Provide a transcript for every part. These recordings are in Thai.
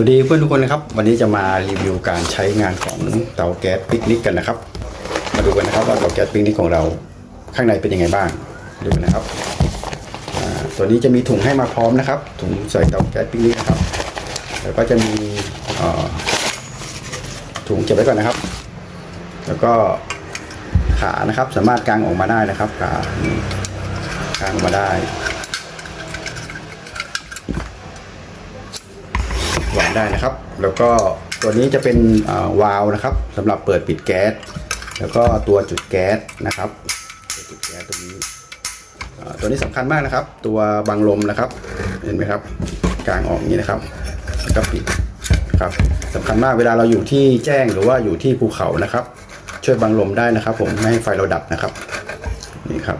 วัสดีเพื่อนทุกคนนะครับ วันนี้จะมารีวิวการใช้งานของเตาแก๊สปิกนิกกันนะครับ มาดูกันนะครับว่าเตาแก๊สปิกนิกของเราข้างในเป็นยังไงบ้างดูกันนะครับตัวนี้จะมีถุงให้มาพร้อมนะครับ ถุงใส่เตาแก๊สปิกนิกนะครับแล้วก็จะมีถุงเก็บไว้ก่อนนะครับ แล้วก็ขานะครับสามารถกางออกมาได้นะครับขากางออกมาได้ วางได้นะครับ แล้วก็ตัวนี้จะเป็นวาล์วนะครับสำหรับเปิดปิดแก๊ส แล้วก็ตัวจุดแก๊สนะครับตัวจุดแก๊สตรงนี้ตัวนี้สำคัญมากนะครับ ตัวบังลมนะครับ เห็นไหมครับ กลางออกอย่างนี้นะครับแล้วก็ปิดครับสำคัญมากเวลาเราอยู่ที่แจ้งหรือว่าอยู่ที่ภูเขานะครับ ช่วยบังลมได้นะครับ ผมไม่ให้ไฟเราดับนะครับนี่ครับ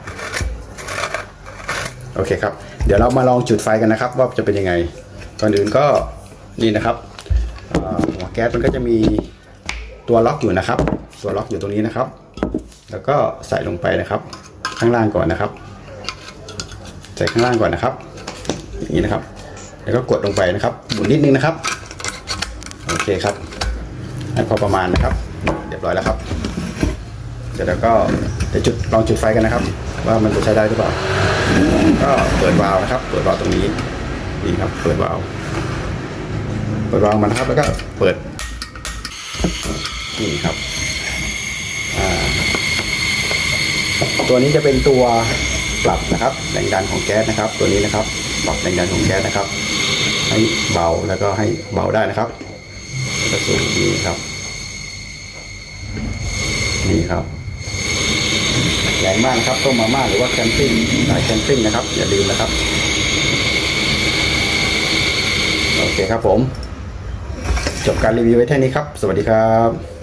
โอเคครับ เดี๋ยวเรามาลองจุดไฟกันนะครับ ว่าจะเป็นยังไงก่อนอื่นก็ นี่นะครับหัวแก๊สมันก็จะมีตัวล็อกอยู่นะครับ ตัวล็อกอยู่ตรงนี้นะครับ แล้วก็ใส่ลงไปนะครับ ข้างล่างก่อนนะครับ ใส่ข้างล่างก่อนนะครับ อย่างนี้นะครับ แล้วก็กดลงไปนะครับหมุนนิดนึงนะครับ โอเคครับให้พอประมาณนะครับ เรียบร้อยแล้วครับเสร็จแล้วก็เดี๋ยวจุดลองจุดไฟกันนะครับ ว่ามันจะใช้ได้หรือเปล่า ก็เปิดวาล์วนะครับ เปิดวาล์วตรงนี้ นี่ครับ เปิดวาล์ว เปิดวาล์วมันครับแล้วก็เปิดนี่ครับตัวนี้จะเป็นตัวปรับนะครับแรงดันของแก๊สนะครับ ตัวนี้นะครับปรับแรงดันของแก๊สนะครับ ให้เบาแล้วก็ให้เบาได้นะครับแล้วก็สูงนี่ครับ นี่ครับแรงมากนครับต้มมาม่าหรือว่าแคมปิ้งสายแคมปิ้งนะครับ อย่าลืมนะครับ โอเคครับผม จบการรีวิวไว้แค่นี้ครับ สวัสดีครับ